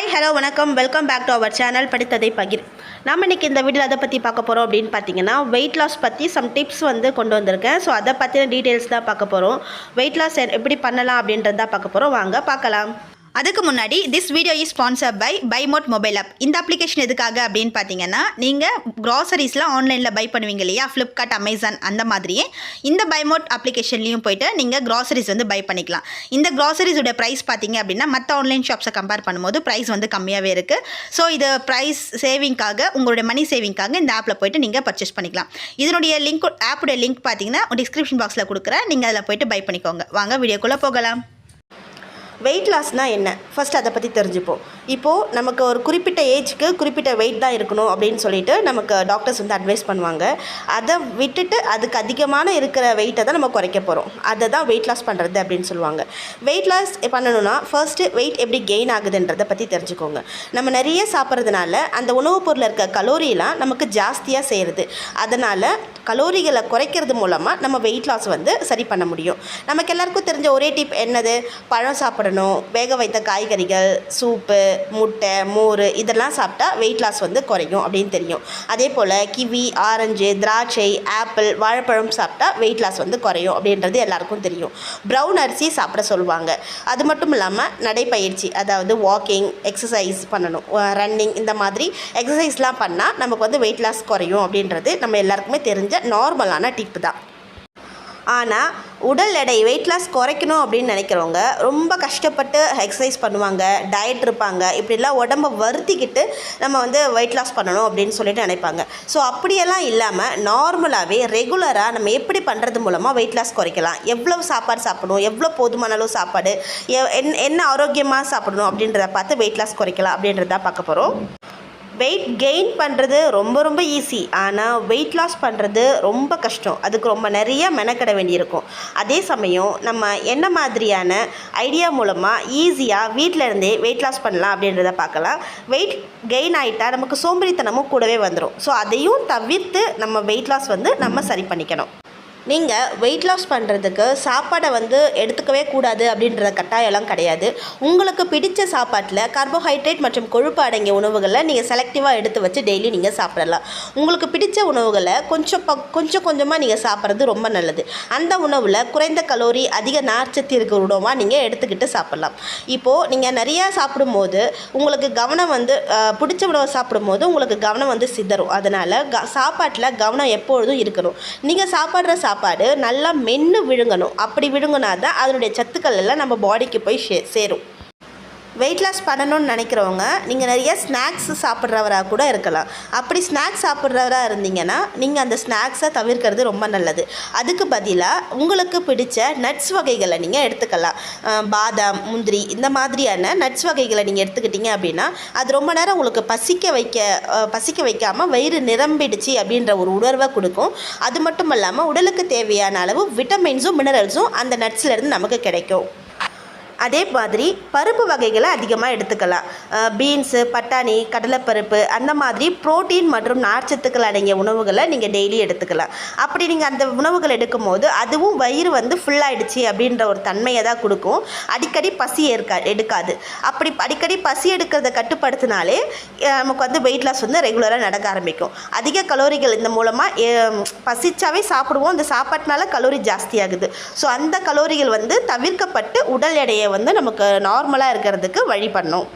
Hi hello வணக்கம். Welcome back to our channel படித்ததை பகிர். நம்ம இன்றைக்கி இந்த வீடியோ அதை பற்றி பார்க்க போகிறோம் அப்படின்னு பார்த்தீங்கன்னா வெயிட் லாஸ் பற்றி சம் டிப்ஸ் வந்து கொண்டு வந்திருக்கேன். ஸோ அதை பற்றின டீட்டெயில்ஸ் தான் பார்க்க போகிறோம் வெயிட் லாஸ் எப்படி பண்ணலாம் அப்படின்றத பார்க்க போகிறோம் வாங்க பார்க்கலாம். அதுக்கு முன்னாடி this video is sponsor by பைமோட் mobile app இந்த அப்ளிகேஷன் எதுக்காக அப்படின்னு பார்த்தீங்கன்னா நீங்கள் க்ராசரிஸ்லாம் ஆன்லைனில் பை பண்ணுவீங்க இல்லையா? ஃப்ளிப்கார்ட் அமேசான் அந்த மாதிரியே. இந்த பைமோட் அப்ளிகேஷன்லையும் போயிட்டு நீங்கள் க்ராசரிஸ் வந்து பை பண்ணிக்கலாம். இந்த க்ராசரிஸோட ப்ரைஸ் பார்த்தீங்க அப்படின்னா மற்ற ஆன்லைன் ஷாப்ஸை கம்பேர் பண்ணும்போது ப்ரைஸ் வந்து கம்மியாகவே இருக்குது ஸோ இது ப்ரைஸ் சேவிங்காக உங்களுடைய மணி சேவிங்காக இந்த ஆப்பில் போயிட்டு நீங்கள் பர்ச்சேஸ் பண்ணிக்கலாம். இதனுடைய லிங்க் ஆப்புடைய லிங்க் பார்த்தீங்கன்னா டிஸ்கிரிப்ஷன் பாக்ஸில் கொடுக்குறேன். நீங்கள் அதில் போயிட்டு பை பண்ணிக்கோங்க. வாங்க வீடியோக்குள்ளே போகலாம். வெயிட் லாஸ்னால் என்ன? ஃபஸ்ட் அதை பற்றி தெரிஞ்சுப்போம். இப்போது நமக்கு ஒரு குறிப்பிட்ட ஏஜ்க்கு குறிப்பிட்ட வெயிட் தான் இருக்கணும் அப்படின்னு சொல்லிட்டு நமக்கு டாக்டர்ஸ் வந்து அட்வைஸ் பண்ணுவாங்க. அதை விட்டுட்டு அதுக்கு அதிகமான இருக்கிற வெயிட்டை தான் நம்ம குறைக்க போகிறோம் அதை தான் வெயிட் லாஸ் பண்ணுறது அப்படின்னு சொல்லுவாங்க. வெயிட் லாஸ் பண்ணணும்னா ஃபர்ஸ்ட்டு வெயிட் எப்படி கெயின் ஆகுதுன்றதை பற்றி தெரிஞ்சுக்கோங்க. நம்ம நிறைய சாப்பிட்றதுனால அந்த உணவுப் பொருளில் இருக்க கலோரியெலாம் நமக்கு ஜாஸ்தியாக சேருது. அதனால் கலோரிகளை குறைக்கிறது மூலமாக நம்ம வெயிட் லாஸ் வந்து சரி பண்ண முடியும். நமக்கு எல்லாருக்கும் தெரிஞ்ச ஒரே டிப் என்னது? பழம் சாப்பிடணும் வேக வைத்த காய்கறிகள் சூப்பு முட்டை மோர் இதெல்லாம் சாப்பிட்டா வெயிட் லாஸ் வந்து குறையும் அப்படின்னு தெரியும். அதே போல் கிவி ஆரஞ்சு திராட்சை ஆப்பிள் வாழைப்பழம் சாப்பிட்டா வெயிட் லாஸ் வந்து குறையும் அப்படின்றது எல்லாருக்கும் தெரியும். ப்ரௌன் அரிசி சாப்பிட சொல்லுவாங்க. அது மட்டும் இல்லாமல் நடைப்பயிற்சி அதாவது வாக்கிங் எக்ஸசைஸ் பண்ணணும். ரன்னிங் இந்த மாதிரி எக்ஸசைஸ்லாம் பண்ணால் நமக்கு வந்து வெயிட் லாஸ் குறையும் அப்படின்றது நம்ம எல்லாருக்குமே தெரிஞ்ச நார்மலான டிப்பு தான். ஆனால் உடல் எடை வெயிட் லாஸ் குறைக்கணும் அப்படின்னு நினைக்கிறவங்க ரொம்ப கஷ்டப்பட்டு எக்ஸசைஸ் பண்ணுவாங்க டயட் இருப்பாங்க. இப்படிலாம் உடம்பை வருத்திக்கிட்டு நம்ம வந்து வெயிட் லாஸ் பண்ணணும் அப்படின்னு சொல்லிட்டு நினைப்பாங்க. ஸோ அப்படியெல்லாம் இல்லாமல் நார்மலாகவே ரெகுலராக நம்ம எப்படி பண்ணுறது மூலமாக வெயிட் லாஸ் குறைக்கலாம். எவ்வளோ சாப்பாடு சாப்பிடணும் எவ்வளோ போதுமான அளவு சாப்பாடு எ- என்ன ஆரோக்கியமாக சாப்பிடணும் அப்படின்றத பார்த்து வெயிட் லாஸ் குறைக்கலாம் அப்படின்றத பார்க்க போகிறோம் வெயிட் கெயின் பண்ணுறது ரொம்ப ரொம்ப ஈஸி ஆனால் வெயிட் லாஸ் பண்ணுறது ரொம்ப கஷ்டம். அதுக்கு ரொம்ப நிறைய மெனக்கட வேண்டியிருக்கும். அதே சமயம் நம்ம என்ன மாதிரியான ஐடியா மூலமாக ஈஸியாக வீட்டில் இருந்தே வெயிட் லாஸ் பண்ணலாம் அப்படின்றத பார்க்கலாம். வெயிட் கெயின் ஆகிட்டால் நமக்கு சோம்பேறித்தனமும் கூடவே வந்துடும் ஸோ அதையும் தவிர்த்து நம்ம வெயிட் லாஸ் வந்து நம்ம சரி பண்ணிக்கணும். நீங்கள் வெயிட் லாஸ் பண்ணுறதுக்கு சாப்பாடை வந்து எடுத்துக்கவே கூடாது அப்படின்ற கட்டாயம்லாம் கிடையாது. உங்களுக்கு பிடிச்ச சாப்பாட்டில் கார்போஹைட்ரேட் மற்றும் கொழுப்பு அடங்கிய உணவுகளை நீங்கள் செலக்டிவாக எடுத்து வச்சு டெய்லி நீங்கள் சாப்பிடலாம். உங்களுக்கு பிடிச்ச உணவுகளை கொஞ்சம் ப கொஞ்சம் கொஞ்சமாக நீங்கள் சாப்பிட்றது ரொம்ப நல்லது. அந்த உணவில் குறைந்த கலோரி அதிக நார்ச்சத்து இருக்கிற உணவாக நீங்கள் எடுத்துக்கிட்டு சாப்பிட்லாம். இப்போது நீங்கள் நிறையா சாப்பிடும்போது உங்களுக்கு கவனம் வந்து பிடிச்ச உணவை சாப்பிடும்போது உங்களுக்கு கவனம் வந்து சிதறும். அதனால் க சாப்பாட்டில் கவனம் எப்பொழுதும் இருக்கணும். நீங்கள் சாப்பிட்ற சாப்பாடு சாப்பாடு நல்லா மென்று விழுங்கணும். அப்படி விழுங்கினா தான் அதனுடைய சத்துக்கள் எல்லாம் நம்ம பாடிக்கு போய் சே சேரும். வெயிட் லாஸ் பண்ணணும்னு நினைக்கிறவங்க நீங்கள் நிறைய ஸ்நாக்ஸ் சாப்பிட்றவராக கூட இருக்கலாம். அப்படி ஸ்நாக்ஸ் சாப்பிட்றவராக இருந்தீங்கன்னா நீங்கள் அந்த ஸ்நாக்ஸை தவிர்க்கிறது ரொம்ப நல்லது. அதுக்கு பதிலாக உங்களுக்கு பிடிச்ச நட்ஸ் வகைகளை நீங்கள் எடுத்துக்கலாம். பாதாம் முந்திரி இந்த மாதிரியான நட்ஸ் வகைகளை நீங்கள் எடுத்துக்கிட்டீங்க அப்படின்னா அது ரொம்ப நேரம் உங்களுக்கு பசிக்க வைக்க பசிக்க வைக்காமல் வயிறு நிரம்பிடுச்சு அப்படின்ற ஒரு உணர்வை கொடுக்கும். அது மட்டும் இல்லாமல் உடலுக்கு தேவையான அளவு விட்டமின்ஸும் மினரல்ஸும் அந்த நட்ஸ்லேருந்து நமக்கு கிடைக்கும். அதே மாதிரி பருப்பு வகைகளை அதிகமாக எடுத்துக்கலாம். பீன்ஸு பட்டாணி கடலைப்பருப்பு அந்த மாதிரி புரோட்டீன் மற்றும் நார்ச்சத்துக்கள் அடங்கிய உணவுகளை நீங்கள் டெய்லி எடுத்துக்கலாம். அப்படி நீங்கள் அந்த உணவுகள் எடுக்கும்போது அதுவும் வயிறு வந்து ஃபுல்லாகிடுச்சு அப்படின்ற ஒரு தன்மையை தான் கொடுக்கும். அடிக்கடி பசி ஏற்கா எடுக்காது. அப்படி அடிக்கடி பசி எடுக்கிறத கட்டுப்படுத்தினாலே நமக்கு வந்து வெயிட் லாஸ் வந்து ரெகுலராக நடக்க ஆரம்பிக்கும். அதிக கலோரிகள் இந்த மூலமாக பசிச்சாவே சாப்பிடுவோம். அந்த சாப்பாட்டினால கலோரி ஜாஸ்தியாகுது. ஸோ அந்த கலோரிகள் வந்து தவிர்க்கப்பட்டு உடல் எடையை வந்து நமக்கு நார்மலாக இருக்கிறதுக்கு வழி பண்ணும்.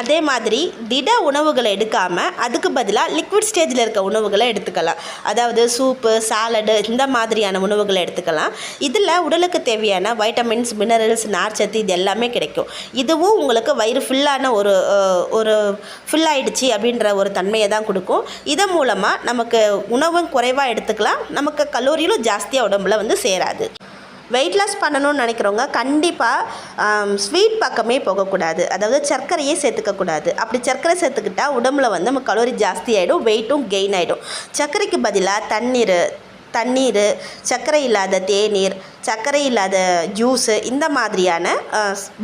அதே மாதிரி திட உணவுகளை எடுக்காமல் அதுக்கு பதிலாக லிக்விட் ஸ்டேஜில் இருக்க உணவுகளை எடுத்துக்கலாம். அதாவது சூப்பு சாலடு இந்த மாதிரியான உணவுகளை எடுத்துக்கலாம். இதில் உடலுக்கு தேவையான வைட்டமின்ஸ் மினரல்ஸ் நார்ச்சத்து இது எல்லாமே கிடைக்கும். இதுவும் உங்களுக்கு வயிறு ஃபுல்லான ஒரு ஒரு full அப்படின்ற ஒரு தன்மையை தான் கொடுக்கும். இதன் மூலமாக நமக்கு உணவும் குறைவாக எடுத்துக்கலாம். நமக்கு கலோரியிலும் ஜாஸ்தியாக உடம்புல வந்து சேராது. வெயிட் லாஸ் பண்ணணும்னு நினைக்கிறவங்க கண்டிப்பாக ஸ்வீட் பக்கமே போகக்கூடாது. அதாவது சர்க்கரையே சேர்த்துக்கக்கூடாது. அப்படி சர்க்கரை சேர்த்துக்கிட்டா உடம்புல வந்து நம்ம கலோரி ஜாஸ்தி ஆகிடும் வெயிட்டும் கெயின் ஆகிடும் சர்க்கரைக்கு பதிலாக தண்ணீர் தண்ணீர் சர்க்கரை இல்லாத தேநீர் சர்க்கரை இல்லாத ஜூஸு இந்த மாதிரியான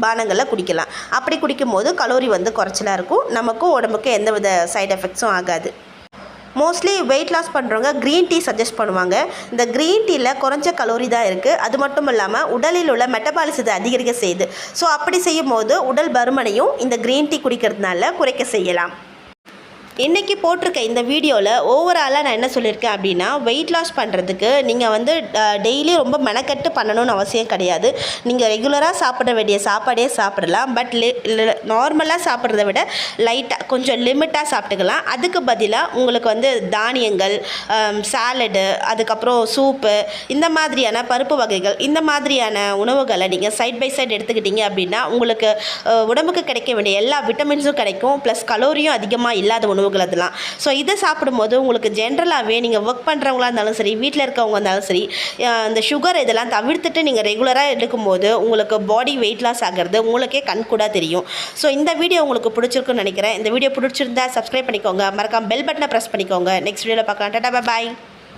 பானங்களை குடிக்கலாம். அப்படி குடிக்கும்போது கலோரி வந்து குறைச்சலாக இருக்கும். நமக்கும் உடம்புக்கு எந்தவித சைட் எஃபெக்ட்ஸும் ஆகாது. மோஸ்ட்லி வெயிட் லாஸ் பண்ணுறவங்க க்ரீன் டீ சஜஸ்ட் பண்ணுவாங்க. இந்த க்ரீன் டீயில் குறைஞ்ச கலோரி தான் இருக்குது அது மட்டும் இல்லாமல் உடலில் உள்ள மெட்டபாலிசத்தை அதிகரிக்க செய்யுது. ஸோ அப்படி செய்யும் போது உடல் பருமனையும் இந்த க்ரீன் டீ குடிக்கிறதுனால குறைக்க செய்யலாம். இன்றைக்கி போட்டிருக்க இந்த வீடியோவில் ஓவராலாக நான் என்ன சொல்லியிருக்கேன் அப்படின்னா வெயிட் லாஸ் பண்ணுறதுக்கு நீங்கள் வந்து டெய்லி ரொம்ப மெனக்கட்டு பண்ணணும்னு அவசியம் கிடையாது. நீங்கள் ரெகுலராக சாப்பிட வேண்டிய சாப்பாடே சாப்பிடலாம். பட் நார்மலாக சாப்பிட்றத விட லைட்டாக கொஞ்சம் லிமிட்டாக சாப்பிட்டுக்கலாம். அதுக்கு பதிலாக உங்களுக்கு வந்து தானியங்கள் சாலடு அதுக்கப்புறம் சூப்பு இந்த மாதிரியான பருப்பு வகைகள் இந்த மாதிரியான உணவுகளை நீங்கள் சைட் பை சைடு எடுத்துக்கிட்டீங்க அப்படின்னா உங்களுக்கு உடம்புக்கு கிடைக்க வேண்டிய எல்லா விட்டமின்ஸும் கிடைக்கும். ப்ளஸ் கலோரியும் அதிகமாக இல்லாத உணவு உணவுகள் அதெல்லாம். ஸோ இதை சாப்பிடும்போது உங்களுக்கு ஜென்ரலாகவே நீங்கள் ஒர்க் பண்ணுறவங்களா இருந்தாலும் சரி வீட்டில் இருக்கவங்க இருந்தாலும் சரி இந்த சுகர் இதெல்லாம் தவிர்த்துட்டு நீங்கள் ரெகுலராக எடுக்கும்போது உங்களுக்கு பாடி வெயிட் லாஸ் ஆகிறது உங்களுக்கே கண்கூடா தெரியும். ஸோ இந்த வீடியோ உங்களுக்கு பிடிச்சிருக்குன்னு நினைக்கிறேன். இந்த வீடியோ பிடிச்சிருந்தா சப்ஸ்கிரைப் பண்ணிக்கோங்க. மறக்காம பெல் பட்டனை ப்ரெஸ் பண்ணிக்கோங்க. நெக்ஸ்ட் வீடியோவில் பார்க்கலாம். டாட்டா பாய்